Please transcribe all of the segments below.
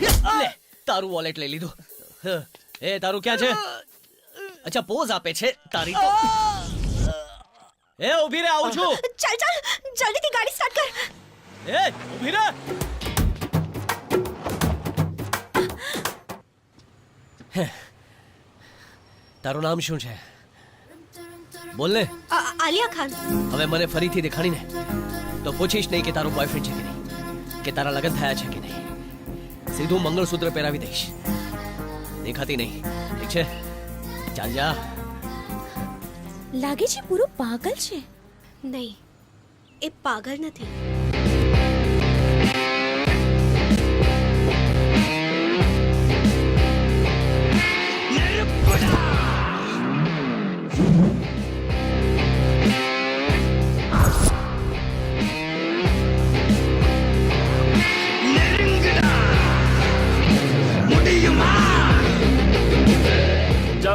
લે તારું વોલેટ લઈ લીધું. એ તારું ક્યાં છે? અચ્છા પોઝ આપે છે તારી તો. એ ઊભી રે આવું છું. ચાલ ચાલ જલ્દીથી ગાડી સ્ટાર્ટ કર. એ ઊભી રે. તારું નામ શું છે? બોલ ને. આ- આલિયા ખાન. હવે મને ફરીથી દેખાડીને તો પૂછીશ નહીં કે તારું બોયફ્રેન્ડ છે કે નહીં કે તારા લગ્ન થયા છે કે નહીં. સીધું મંગળસૂત્ર પહેરાવી દઈશ. દેખાતી નહીં. ઠીક છે? ચાલ, જા. લાગે છે પૂરો પાગલ છે. નહીં, એ પાગલ નથી.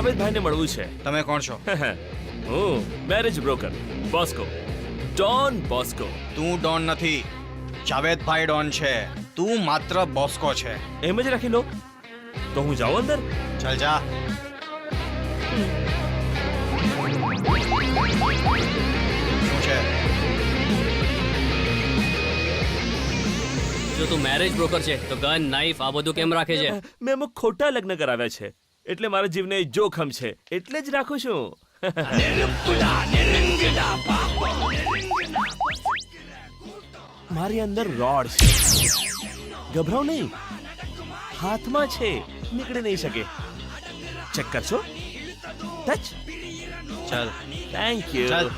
જાવેદભાઈને મળવું છે તમે કોણ છો? હું marriage broker Bosco don Bosco તું ડોન નથી. જાવેદભાઈ ડોન છે. તું માત્ર બોસ્કો છે. એમ જ રાખી લો. તો હું જાઉં અંદર? ચાલ જા. શું છે? જો તું મેરેજ બ્રોકર છે તો ગન નાઈફ આ બધું કેમ રાખે છે? મેં અમુક ખોટા લગ્ન કરાવ્યા છે. એટલે મારા જીવને જોખમ છે. એટલે જ રાખું છું. મારી અંદર રોડ છે. ગભરાવ નહીં. હાથમાં છે. નીકળી નહીં શકે. ચેક કરશો? ટચ ચાલ. થેન્ક યુ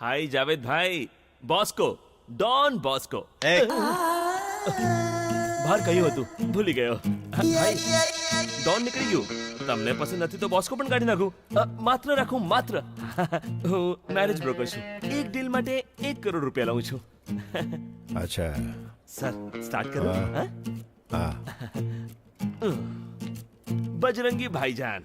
હાય જાવેદ જાવેદભાઈ બોસ્કો ડોન બોસ્કો. બહાર કહ્યું હતું ભૂલી ગયો. ડોન નીકળી ગયું. તમને પસંદ નથી તો બોસ્કો પણ કાઢી નાખું. માત્ર રાખું માત્ર. હું મેરેજ બ્રોકર છું. એક ડીલ માટે એક કરોડ રૂપિયા લઉં છું. અચ્છા. સર સ્ટાર્ટ કરો? હા. બજરંગી ભાઈજાન.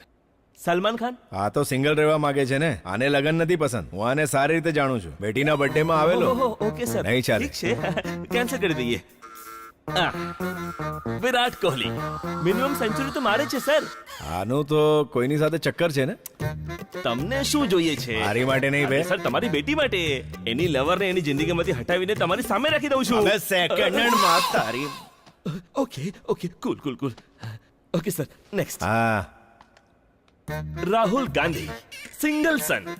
સલમાન ખાન? આ તો સિંગલ રહેવા માંગે છે ને. આને લગન નથી પસંદ. હું આને સારી રીતે જાણું છું. બેટીના બર્થડે માં આવેલો ઓકે સર. નહીં ચાલે. છે. કેન્સલ કરી દઈએ. વિરાટ કોહલી. મિનિમમ સેન્ચુરી તો મારે છે સર. આનું તો કોઈની સાથે ચક્કર છે ને? તમને શું જોઈએ છે? મારી માટે નહીં બે સર તમારી બેટી માટે. એની લવર ને એની જિંદગીમાંથી હટાવીને તમારી સામે રાખી દઉં છું. હવે સેકન્ડ હેન્ડમાં. તારી okay okay cool cool cool. Okay sir next હા. Rahul Gandhi, single son.